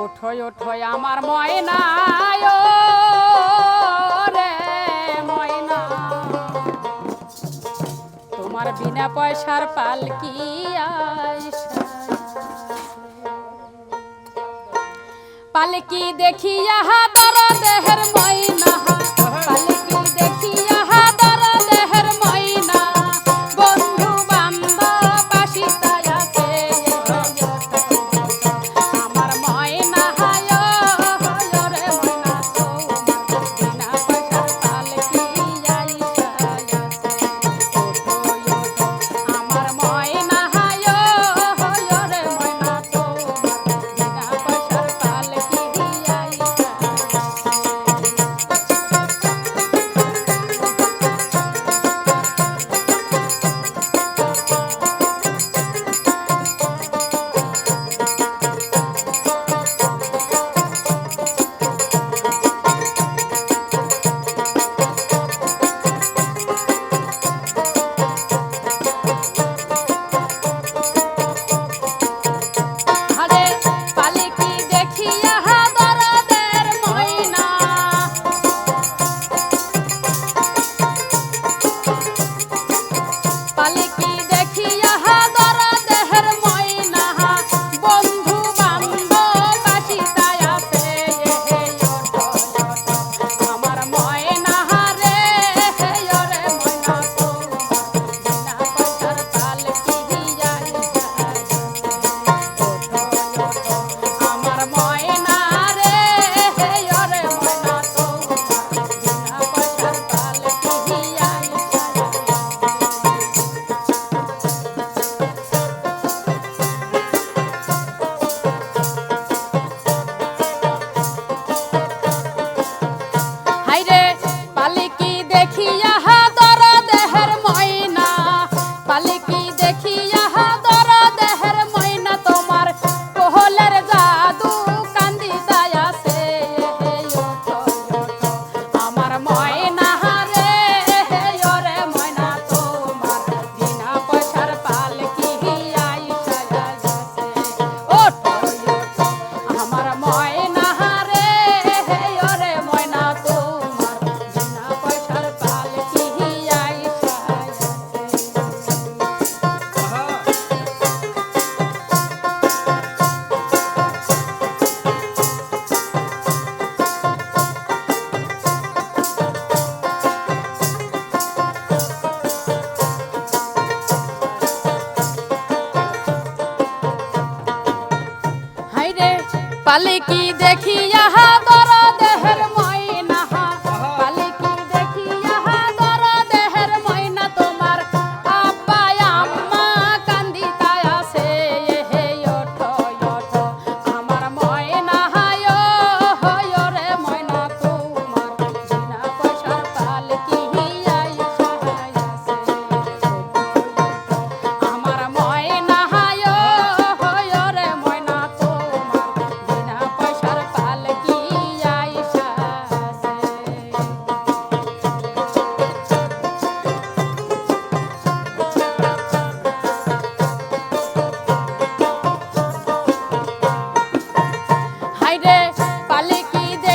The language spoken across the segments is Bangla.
ওঠোয় ওঠোয় আমার ময়নায় রে ময়না। তোমার বিনা পয়সার পালকি পালকি দেখিয়া দর দেহের ময়না। पाले की देखी यहाँ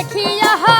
দেখিয়া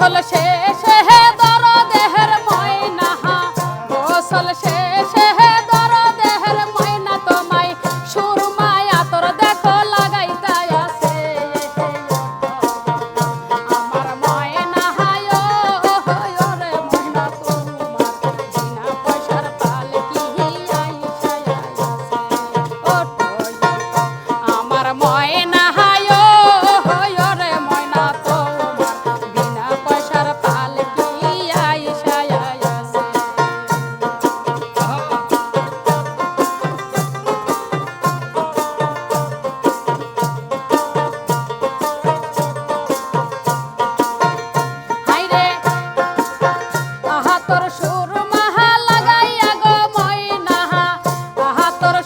আসল সে তোর